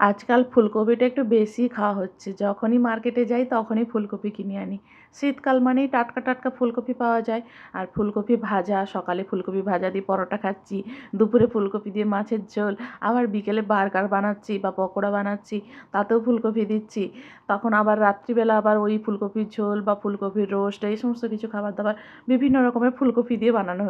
আজকাল ফুলকপিটা একটু বেশি খাওয়া হচ্ছে। যখনই মার্কেটে যাই তখনই ফুলকপি কিনে আনি। শীতকাল মানেই টাটকা টাটকা ফুলকপি পাওয়া যায়। আর ফুলকপি ভাজা, সকালে ফুলকপি ভাজা দিয়ে পরোটা খাচ্ছি, দুপুরে ফুলকপি দিয়ে মাছের ঝোল, আবার বিকেলে বার্গার বানাচ্ছি বা পকোড়া বানাচ্ছি, তাতেও ফুলকপি দিচ্ছি। তখন আবার রাত্রিবেলা আবার ওই ফুলকপির ঝোল বা ফুলকপির রোস্ট, এই সমস্ত কিছু খাবার দাবার বিভিন্ন রকমের ফুলকপি দিয়ে বানানো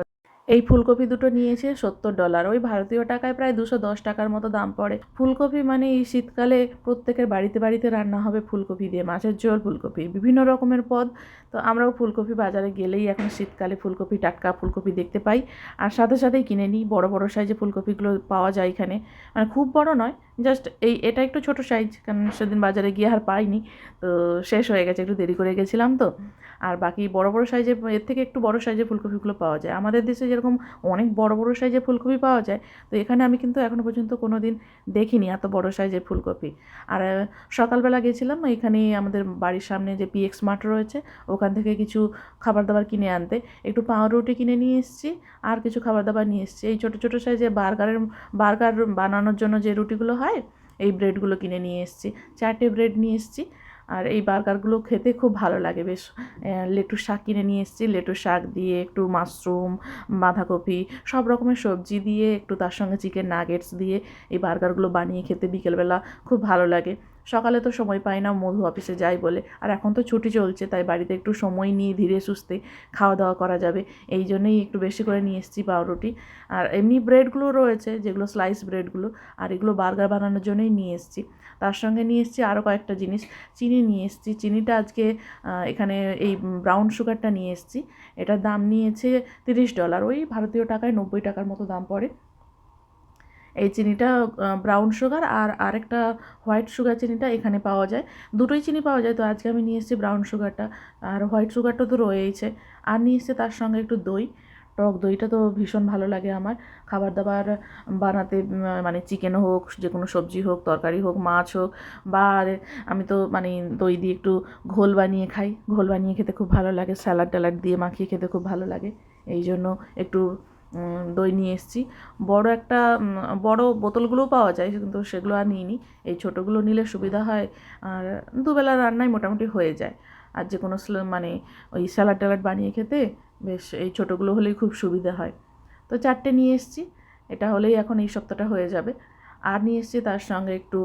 এই ফুলকপি দুটো নিয়েছে সত্তর ডলার ওই ভারতীয় টাকায় প্রায় দুশো দশ টাকার মতো দাম পড়ে। ফুলকপি মানে এই শীতকালে প্রত্যেকের বাড়িতে বাড়িতে রান্না হবে ফুলকপি দিয়ে, মাছের ঝোল, ফুলকপি, বিভিন্ন রকমের পদ। তো আমরাও ফুলকপি বাজারে গেলেই এখন শীতকালে ফুলকপি টাটকা ফুলকপি দেখতে পাই। আর সাথে সাথেই কিনে নিই, বড় বড় সাইজে ফুলকপিগুলো পাওয়া যায় এখানে। মানে খুব বড় নয় জাস্ট এই, এটা একটু ছোট সাইজ কারণ সেদিন বাজারে গিয়ে আর পাইনি। তো শেষ হয়ে গেছে, একটু দেরি করে গেছিলাম তো। আর বাকি বড় বড় সাইজে এর থেকে একটু বড় সাইজের ফুলকপিগুলো পাওয়া যায়। আমাদের দেশে যেরকম অনেক বড় বড় সাইজের ফুলকপি পাওয়া যায়, তো এখানে আমি কিন্তু এখনও পর্যন্ত কোনো দিন দেখিনি এত বড় সাইজের ফুলকপি। আর সকালবেলা গেছিলাম এখানে আমাদের বাড়ির সামনে যে পিএক্স মার্ট রয়েছে, ওখান থেকে কিছু খাবার দাবার কিনে আনতে। একটু পাউরুটি কিনে নিয়ে এসেছি, আর কিছু খাবার দাবার নিয়ে এসেছি। এই ছোটো ছোটো সাইজে বার্গারের বার্গার বানানোর জন্য যে রুটিগুলো হয় এই ব্রেডগুলো কিনে নিয়ে এসেছি। চারটে ব্রেড নিয়ে এসেছি আর এই বার্গারগুলো খেতে খুব ভালো লাগে বেশ। লেটু শাক কিনে নিয়ে এসেছি। লেটু শাক দিয়ে একটু মাশরুম, বাঁধাকপি, সব রকমের সবজি দিয়ে একটু তার সঙ্গে চিকেন নাগেটস দিয়ে এই বার্গারগুলো বানিয়ে খেতে বিকেলবেলা খুব ভালো লাগে। সকালে তো সময় পাই না, মধু অফিসে যাই বলে। আর এখন তো ছুটি চলছে, তাই বাড়িতে একটু সময় নিয়ে ধীরে সুস্থে খাওয়া দাওয়া করা যাবে। এই জন্যই একটু বেশি করে নিয়ে এসেছি পাউরুটি। আর এমনি ব্রেডগুলো রয়েছে, যেগুলো স্লাইস ব্রেডগুলো, আর এগুলো বার্গার বানানোর জন্যই নিয়ে এসেছি। তার সঙ্গে নিয়ে এসেছি আরও কয়েকটা জিনিস। চিনি নিয়ে এসেছি। চিনিটা আজকে এখানে এই ব্রাউন সুগারটা নিয়ে এসেছি। এটার দাম নিয়েছে তিরিশ ডলার ওই ভারতীয় টাকায় নব্বই টাকার মতো দাম পড়ে। এই চিনিটা ব্রাউন সুগার আর আরেকটা হোয়াইট সুগার চিনিটা এখানে পাওয়া যায়। দুটোই চিনি পাওয়া যায়, তো আজকে আমি নিয়ে এসেছি ব্রাউন সুগারটা আর হোয়াইট সুগারটা তো রয়েইছে। আর নিয়ে এসেছি তার সঙ্গে একটু দই। টক দইটা তো ভীষণ ভালো লাগে আমার। খাবার দাবার বানাতে মানে চিকেন হোক যে কোনো সবজি হোক, তরকারি হোক, মাছ হোক, বা আমি তো মানে দই দিয়ে একটু ঘোল বানিয়ে খাই। ঘোল বানিয়ে খেতে খুব ভালো লাগে স্যালাড ট্যালাড দিয়ে মাখিয়ে খেতে খুব ভালো লাগে। এই জন্য একটু দই নিয়ে এসেছি। বড় একটা বড় বোতলগুলোও পাওয়া যায়, কিন্তু সেগুলো আর নিইনি। এই ছোটোগুলো নিলে সুবিধা হয়, আর দুবেলা রান্নাই মোটামুটি হয়ে যায়। আর যে কোনো মানে ওই স্যালাড ট্যালাড বানিয়ে খেতে বেশ এই ছোটোগুলো হলেই খুব সুবিধা হয়। তো চারটে নিয়ে এসেছি, এটা হলেই এখন এই সপ্তাহটা হয়ে যাবে। আর নিয়ে এসেছি তার সঙ্গে একটু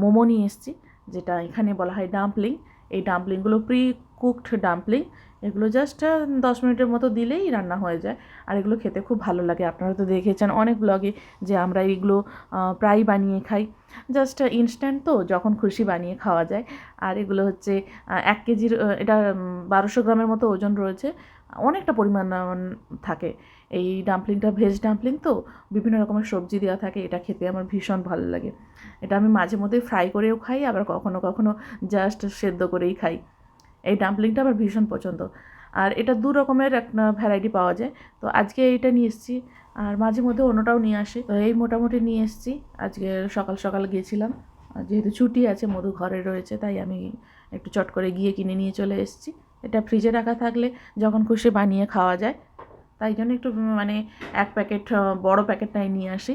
মোমো নিয়ে এসেছি, যেটা এখানে বলা হয় ডাম্পলিং। এই ডাম্পলিংগুলো প্রি কুকড ডাম্পলিং এগুলো জাস্ট দশ মিনিটের মতো দিলেই রান্না হয়ে যায়। আর এগুলো খেতে খুব ভালো লাগে। আপনারা তো দেখেছেন অনেক ব্লগে যে আমরা এইগুলো আহ, প্রায় বানিয়ে খাই। জাস্ট ইনস্ট্যান্ট তো যখন খুশি বানিয়ে খাওয়া যায়। আর এগুলো হচ্ছে এক কেজির এটা বারোশো গ্রামের মতো ওজন রয়েছে। অনেকটা পরিমাণ থাকে। এই ডাম্পলিংটা ভেজ ডাম্পলিং তো বিভিন্ন রকমের সবজি দেওয়া থাকে। এটা খেতে আমার ভীষণ ভালো লাগে। এটা আমি মাঝে মধ্যে ফ্রাই করেও খাই আবার কখনো কখনো জাস্ট সেদ্ধ করেই খাই। এই ডাম্পলিংটা আমার ভীষণ পছন্দ। আর এটা দু রকমের একটা ভ্যারাইটি পাওয়া যায়। তো আজকে এইটা নিয়ে এসেছি, আর মাঝে মধ্যে অন্যটাও নিয়ে আসি। তো এই মোটামুটি নিয়ে এসেছি। আজকে সকাল সকাল গিয়েছিলাম। যেহেতু ছুটি আছে, মধু ঘরে রয়েছে, তাই আমি একটু চট করে গিয়ে কিনে নিয়ে চলে এসেছি। এটা ফ্রিজে রাখা থাকলে যখন খুশি বানিয়ে খাওয়া যায়। তাই জন্য একটু মানে এক প্যাকেট বড় প্যাকেটটাই নিয়ে আসি।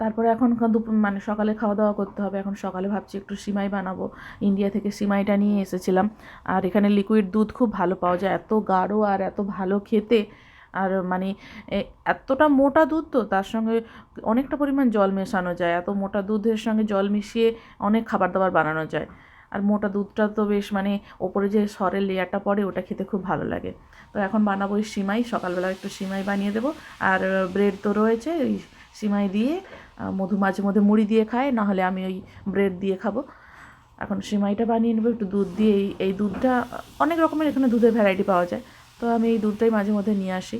তারপরে এখন দুপুর মানে সকালে খাওয়া দাওয়া করতে হবে। এখন সকালে ভাবছি একটু সিমাই বানাবো। ইন্ডিয়া থেকে সিমাইটা নিয়ে এসেছিলাম। আর এখানে লিকুইড দুধ খুব ভালো পাওয়া যায়। এত গাঢ় আর এত ভালো খেতে। আর মানে এতটা মোটা দুধ তো, তার সঙ্গে অনেকটা পরিমাণ জল মেশানো যায়। এত মোটা দুধের সঙ্গে জল মিশিয়ে অনেক খাবার দাবার বানানো যায়। আর মোটা দুধটা তো বেশ মানে ওপরে যে সরের লেয়ারটা পড়ে, ওটা খেতে খুব ভালো লাগে। তো এখন বানাবো ওই সিমাই। সকালবেলা একটু সিমাই বানিয়ে দেবো। আর ব্রেড তো রয়েছে। ওই সিমাই দিয়ে মধু মাঝে মধ্যে মুড়ি দিয়ে খায়, নাহলে আমি ওই ব্রেড দিয়ে খাব। এখন সিমাইটা বানিয়ে নেব, একটু দুধ দিয়ে। এই এই দুধটা অনেক রকমের এখানে দুধের ভ্যারাইটি পাওয়া যায়। তো আমি এই দুধটাই মাঝে মধ্যে নিয়ে আসি।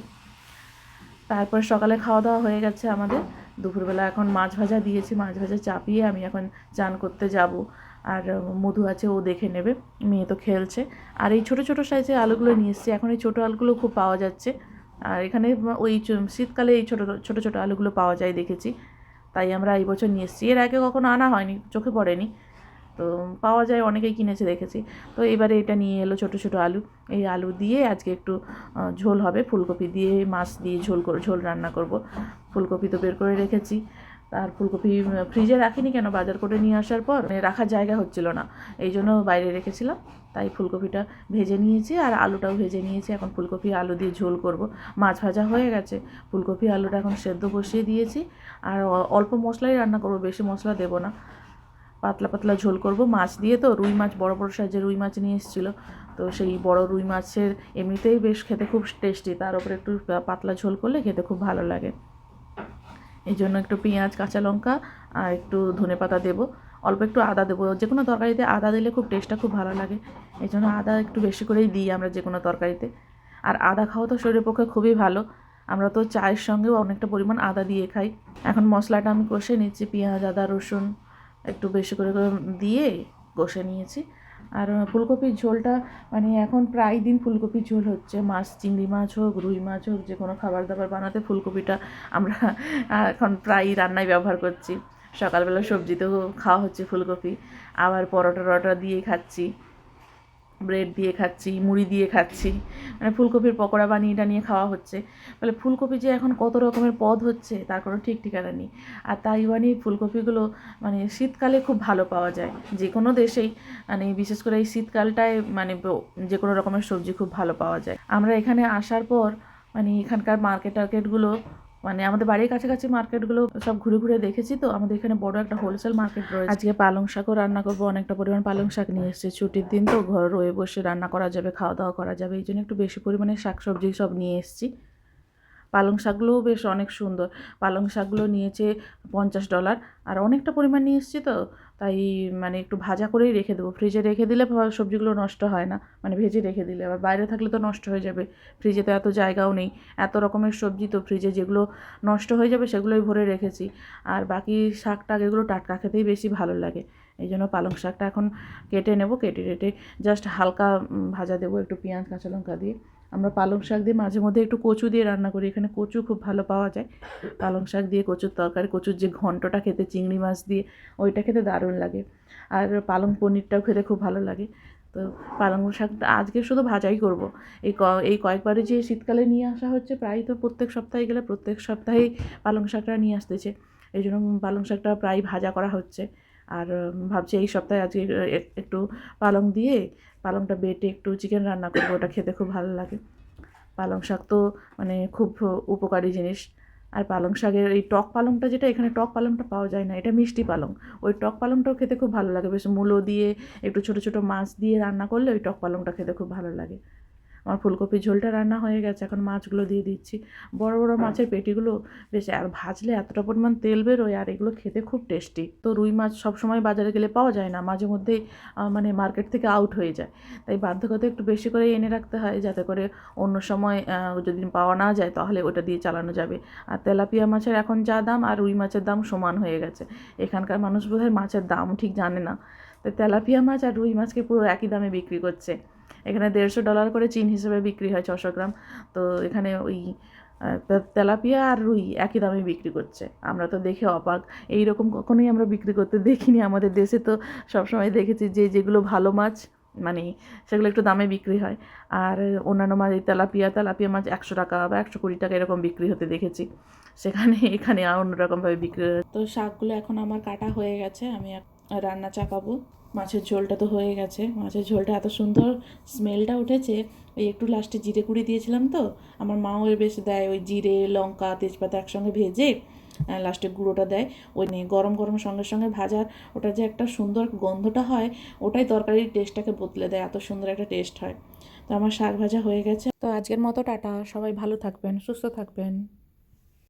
তারপর সকালে খাওয়া দাওয়া হয়ে গেছে আমাদের। দুপুরবেলা এখন মাছ ভাজা দিয়েছি, মাছ ভাজা চাপিয়ে আমি এখন চান করতে যাব। আর মধু আছে, ও দেখে নেবে। মেয়ে তো খেলছে। আর এই ছোটো ছোটো সাইজের আলুগুলো নিয়ে এসেছি। এখন এই ছোটো আলুগুলো খুব পাওয়া যাচ্ছে। আর এখানে ওই শীতকালে এই ছোটো ছোটো ছোটো আলুগুলো পাওয়া যায় দেখেছি। তাই আমরা এই বছর নিয়ে এসেছি। এর আগে কখনো আনা হয়নি, চোখে পড়েনি। তো পাওয়া যায়, অনেকেই কিনেছে দেখেছি। তো এবারে এটা নিয়ে এলো ছোটো ছোটো আলু। এই আলু দিয়ে আজকে একটু ঝোল হবে। ফুলকপি দিয়ে মাছ দিয়ে ঝোল ঝোল রান্না করব। ফুলকপি তো বের করে রেখেছি। আর ফুলকপি ফ্রিজে রাখিনি কেন? বাজার করে নিয়ে আসার পর মানে রাখার জায়গা হচ্ছিল না। এই জন্য বাইরে রেখেছিলাম। তাই ফুলকপিটা ভেজে নিয়েছি আর আলুটাও ভেজে নিয়েছি। এখন ফুলকপি আলু দিয়ে ঝোল করব। মাছ ভাজা হয়ে গেছে। ফুলকপি আলুটা এখন সেদ্ধ বসিয়ে দিয়েছি। আর অল্প মশলাই রান্না করব, বেশি মশলা দেবো না। পাতলা পাতলা ঝোল করব। মাছ দিয়ে তো, রুই মাছ, বড় বড় সাইজের রুই মাছ নিয়ে এসেছিল। তো সেই বড় রুই মাছের এমনিতেই বেশ খেতে খুব টেস্টি তার উপরে একটু পাতলা ঝোল করলে খেতে খুব ভালো লাগে। এই জন্য একটু পেঁয়াজ, কাঁচা লঙ্কা আর একটু ধনে পাতা দেবো। অল্প একটু আদা দেবো। যে কোনো তরকারিতে আদা দিলে খুব টেস্টটা খুব ভালো লাগে। এই জন্য আদা একটু বেশি করেই দিই আমরা যে কোনো তরকারিতে। আর আদা খাওয়া তো শরীরের পক্ষে খুবই ভালো। আমরা তো চায়ের সঙ্গেও অনেকটা পরিমাণ আদা দিয়ে খাই। এখন মশলাটা আমি কষে নিচ্ছি। পেঁয়াজ, আদা, রসুন একটু বেশি করে করে দিয়ে কষে নিয়েছি। আর ফুলকপির ঝোলটা মানে এখন প্রায় দিন ফুলকপির ঝোল হচ্ছে। মাছ, চিংড়ি মাছ হোক, রুই মাছ হোক, যে কোনো খাবার দাবার বানাতে ফুলকপিটা আমরা এখন প্রায়ই রান্নায় ব্যবহার করছি। সকালবেলা সবজিতেও খাওয়া হচ্ছে ফুলকপি। আবার পরোটা টরোটা দিয়ে খাচ্ছি। ব্রেড দিয়ে খাচ্ছি, মুড়ি দিয়ে খাচ্ছি মানে ফুলকপির পকোড়া বানিয়ে টানিয়ে খাওয়া হচ্ছে। ফলে ফুলকপি যে এখন কত রকমের পদ হচ্ছে, তার কোনো ঠিক ঠিকানা নেই। আর তাইওয়ানি ফুলকপিগুলো মানে শীতকালে খুব ভালো পাওয়া যায়। যে কোনো দেশেই মানে বিশেষ করে এই শীতকালটায় মানে যে কোনো রকমের সবজি খুব ভালো পাওয়া যায়। আমরা এখানে আসার পর মানে এখানকার মার্কেট টার্কেটগুলো মানে আমাদের বাড়ির কাছাকাছি মার্কেটগুলো সব ঘুরে ঘুরে দেখেছি তো আমাদের এখানে বড় একটা হোলসেল মার্কেট রয়েছে। আজকে পালং শাকও রান্না করব অনেকটা পরিমাণ পালং শাক নিয়ে এসেছি। ছুটির দিন তো ঘর রয়ে বসে রান্না করা যাবে খাওয়া দাওয়া করা যাবে এই জন্য একটু বেশি পরিমাণে শাক সবজি সব নিয়ে এসেছি। পালং শাকগুলোও বেশ অনেক সুন্দর। পালং শাকগুলো নিয়েছে পঞ্চাশ ডলার। আর অনেকটা পরিমাণ নিয়ে এসেছি তো, তাই মানে একটু ভাজা করেই রেখে দেবো। ফ্রিজে রেখে দিলে সবজিগুলো নষ্ট হয় না মানে ভেজে রেখে দিলে। আবার বাইরে থাকলে তো নষ্ট হয়ে যাবে। ফ্রিজে তো এত জায়গাও নেই, এত রকমের সবজি তো ফ্রিজে যেগুলো নষ্ট হয়ে যাবে সেগুলোই ভরে রেখেছি। আর বাকি শাক টাক এগুলো টাটকা খেতেই বেশি ভালো লাগে। এই জন্য পালং শাকটা এখন কেটে নেব, কেটে কেটে জাস্ট হালকা ভাজা দেবো একটু পেঁয়াজ কাঁচা লঙ্কা দিয়ে। আমরা পালং শাক দিয়ে মাঝে মধ্যে একটু কচু দিয়ে রান্না করি। এখানে কচু খুব ভালো পাওয়া যায়। পালং শাক দিয়ে কচুর তরকারি, কচুর যে ঘন্টটা খেতে, চিংড়ি মাছ দিয়ে, ওইটা খেতে দারুণ লাগে। আর পালং পনিরটাও খেতে খুব ভালো লাগে। তো পালং শাকটা আজকে শুধু ভাজাই করব। এই ক, এই কয়েকবারে যে শীতকালে নিয়ে আসা হচ্ছে প্রায় তো প্রত্যেক সপ্তাহে গেলে প্রত্যেক সপ্তাহেই পালং শাকটা নিয়ে আসতেছে। এই জন্য পালং শাকটা প্রায় ভাজা করা হচ্ছে। আর ভাবছি এই সপ্তাহে আজকে একটু পালং দিয়ে পালংটা বেটে একটু চিকেন রান্না করব, ওটা খেতে খুব ভালো লাগে। পালং শাক তো মানে খুব উপকারী জিনিস। আর পালং শাকের এই টক পালংটা যেটা, এখানে টক পালংটা পাওয়া যায় না, এটা মিষ্টি পালং। ওই টক পালংটাও খেতে খুব ভালো লাগে, বেশ মূলো দিয়ে একটু ছোটো ছোটো মাছ দিয়ে রান্না করলে ওই টক পালংটা খেতে খুব ভালো লাগে। আমার ফুলকপির ঝোলটা রান্না হয়ে গেছে এখন মাছগুলো দিয়ে দিচ্ছি। বড় বড় মাছের পেটিগুলো বেশ আর ভাজলে এতটা পরিমাণ তেল বেরোয় আর এগুলো খেতে খুব টেস্টি। তো রুই মাছ সবসময় বাজারে গেলে পাওয়া যায় না মাঝে মধ্যেই মানে মার্কেট থেকে আউট হয়ে যায়। তাই বাধ্যকতা একটু বেশি করে এনে রাখতে হয় যাতে করে অন্য সময় যদি পাওয়া না যায় তাহলে ওটা দিয়ে চালানো যাবে। আর তেলাপিয়া মাছের এখন যা দাম আর রুই মাছের দাম সমান হয়ে গেছে। এখানকার মানুষ বোধহয় মাছের দাম ঠিক জানে না। তো তেলাপিয়া মাছ আর রুই মাছকে পুরো একই দামে বিক্রি করছে। এখানে দেড়শো ডলার করে চিন হিসেবে বিক্রি হয় ছশো গ্রাম। তো এখানে ওই তেলাপিয়া আর রুই একই দামে বিক্রি করছে। আমরা তো দেখে অবাক। এই রকম কখনোই আমরা বিক্রি করতে দেখিনি আমাদের দেশে। তো সবসময় দেখেছি যে, যেগুলো ভালো মাছ মানে সেগুলো একটু দামে বিক্রি হয়। আর অন্যান্য মাছ, এই তেলাপিয়া তেলাপিয়া মাছ একশো টাকা বা একশো কুড়ি টাকা এরকম বিক্রি হতে দেখেছি। সেখানে, এখানে অন্যরকমভাবে বিক্রি তো শাকগুলো এখন আমার কাটা হয়ে গেছে। আমি রান্না চাপাবো। মাছের ঝোলটা তো হয়ে গেছে। মাছের ঝোলটা এত সুন্দর স্মেলটা উঠেছে। ওই একটু লাস্টে জিরে কুড়ি দিয়েছিলাম তো। আমার মাও এর বেশ দেয় ওই জিরে, লঙ্কা, তেজপাতা একসঙ্গে ভেজে লাস্টে গুঁড়োটা দেয়। ওই নিয়ে গরম গরম সঙ্গে সঙ্গে ভাজার ওটা যে একটা সুন্দর গন্ধটা হয়, ওটাই তরকারির টেস্টটাকে বদলে দেয়। এত সুন্দর একটা টেস্ট হয়। তো আমার শাক ভাজা হয়ে গেছে। তো আজকের মতো টাটা। সবাই ভালো থাকবেন, সুস্থ থাকবেন।